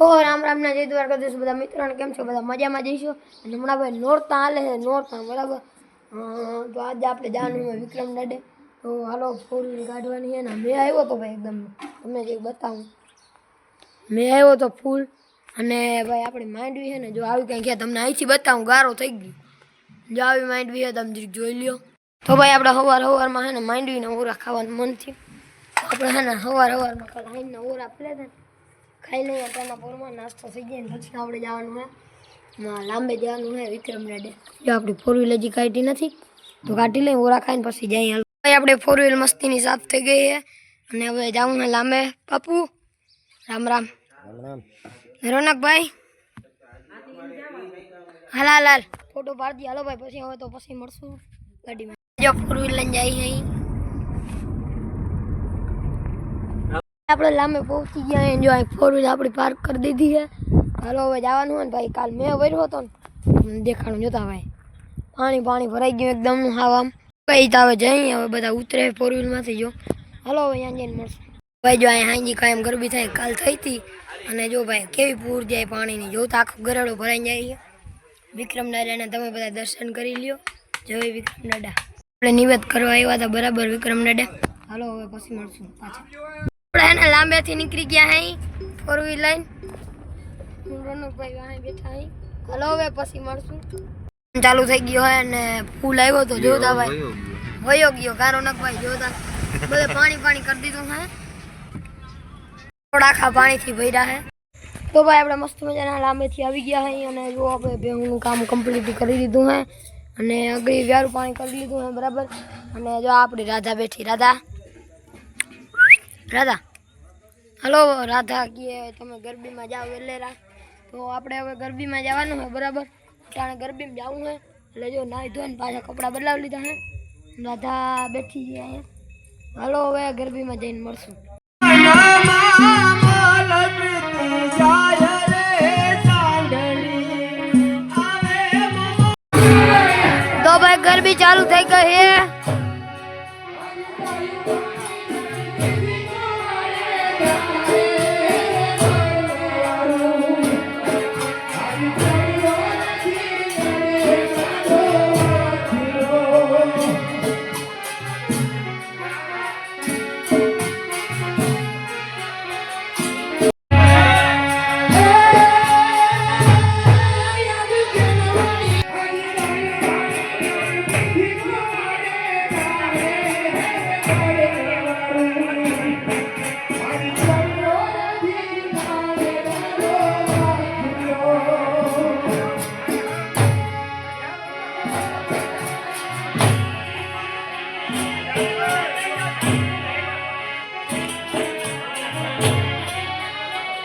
ઓ, રામ રામના જય દ્વારકાધીશ બધા મિત્રોને કેમ છો? બધા મજામાં જઈશું? અને હમણાં ભાઈ નોરતા હાલે છે, નોરતા, બરાબર? તો આજે આપણે જવાનું વિક્રમ દાડે. તો હાલો, ફૂલ કાઢવાની છે ને, મેં આવ્યો તો ભાઈ એકદમ, તમને જે બતાવું. મેં આવ્યો તો ફૂલ, અને ભાઈ આપણે માંડવી છે ને, જો આવી કંઈક તમને અહીંથી બતાવું, ગારો થઈ ગયું. જો આવી માંડવી છે, તમે જોઈ લ્યો. તો ભાઈ આપણે સવાર સવારમાં છે ને, માંડવીને ઓરા ખાવાનું મન થયું. આપણે છે ને સવાર સવારમાં કાલ ઓરા હતા. ને ખાઈ લઈએ તેના પોરમાં નાસ્તો થઈ જાય પછી આપણે જવાનું હે. લાંબે જવાનું હે વિક્રમ રેડે. જો આપણી ફોર વ્હીલ હજી કાઢી નથી તો કાઢી લઈએ ઓરા ખાઈને પછી જઈએ આપણે ફોર વ્હીલ મસ્તીની સાફ થઈ ગઈ છે અને હવે જવું ને લાંબે. પાપુ રામ રામ. રોનકભાઈ. હાલ હાલ હાલ. ફોટો પાડી હાલો ભાઈ પછી હવે તો પછી મળશું ગાડીમાં. જો ફોર વ્હીલ લઈને જઈએ અહીં. આપણે લાંબે પહોંચી ગયા અહીં ફોર વ્હીલ આપણી પાર્ક કરી દીધી છે હાલો, હવે જવાનું હોય ને ભાઈ. કાલ મેં વર્યો હતો ને. દેખાડું જોતા ભાઈ પાણી પાણી ભરાઈ ગયું એકદમ હાવ આમ. કઈ હવે જઈએ, હવે બધા ઉતરે ફોર વ્હીલમાંથી જો. હાલો, હવે અહીંયા જઈને મળશું. ભાઈ, જો અહીંયા હાંજી કાયમ ગરબી થાય, કાલ થઈ હતી. અને જો ભાઈ, કેવી પૂર જાય પાણીની. જો તો આખો ગરડો ભરાઈ જાય વિક્રમ દાદાને તમે બધા દર્શન કરી લ્યો. જય વિક્રમ દાદા. આપણે નિવેદ કરવા આવ્યા હતા બરાબર વિક્રમ દાદા. હાલો, હવે પછી મળશું પાછા. આપણે એને લાંબેથી નીકળી ગયા હઈ ફોર વ્હીલ લઈને. રોનકભાઈ વાહે બેઠા હઈ હલો હવે પછી મળશું. ચાલુ થઈ ગયો હે અને ફૂલ આવ્યો તો જોતા ભાઈ. વયો ગયો કા નકભાઈ જોતા બધે પાણી પાણી કરી દીધું હે. થોડા આખા પાણીથી ભર્યા હે. તો ભાઈ આપણે મસ્ત મજાના લાંબેથી આવી ગયા હે અને જો આપણે ભેહુંનું કામ કમ્પ્લીટ કરી દીધું હે. અને અગડી વ્યારું પાણી કરી લીધું હે બરાબર. અને જો આપણી રાધા બેઠી રાધા. રાધા. હલો, રાધા કીએ તમે ગરબીમાં જાઓ વેલેરા તો આપણે હવે ગરબીમાં જવાનું હોય બરાબર? ત્યાં ગરબીમાં જવું હોય એટલે જો નાહી ધોઈને પાછા કપડાં બદલાવી લીધા હે રાધા બેઠી છે અહીંયા. હલો, હવે ગરબીમાં જઈને મળશું.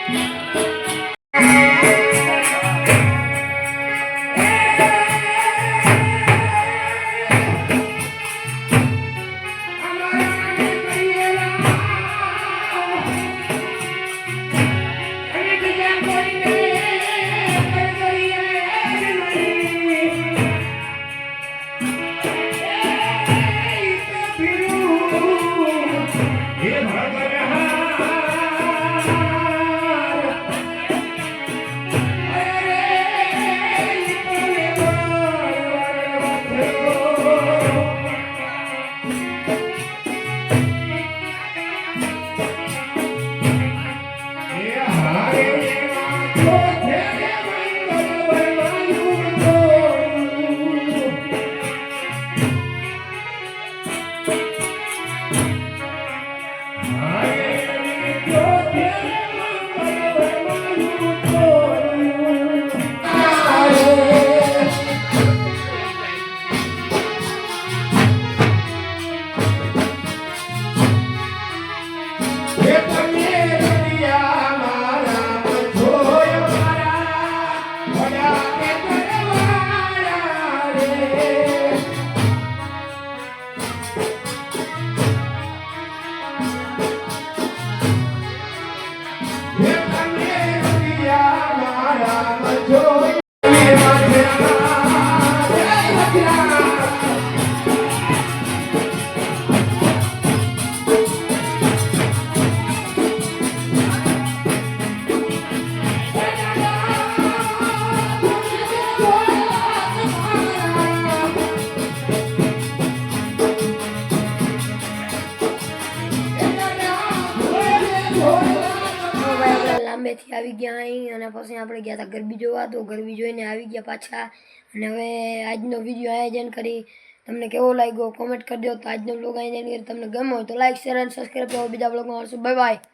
Thank. લાંબેથી આવી ગયા અહીં અને પછી આપણે ગયા હતા ગરબી જોવા. તો ગરબી જોઈને આવી ગયા પાછા. અને હવે આજનો વીડિયો આયોજન કરી તમને કેવો લાગ્યો? કોમેન્ટ કરજો તો આજનો બ્લોગ આયોજન કરી. તમને ગમ્યો તો લાઈક શેર અને સબસ્ક્રાઈબ કરો બીજા બ્લોગમાં મળશું. Bye bye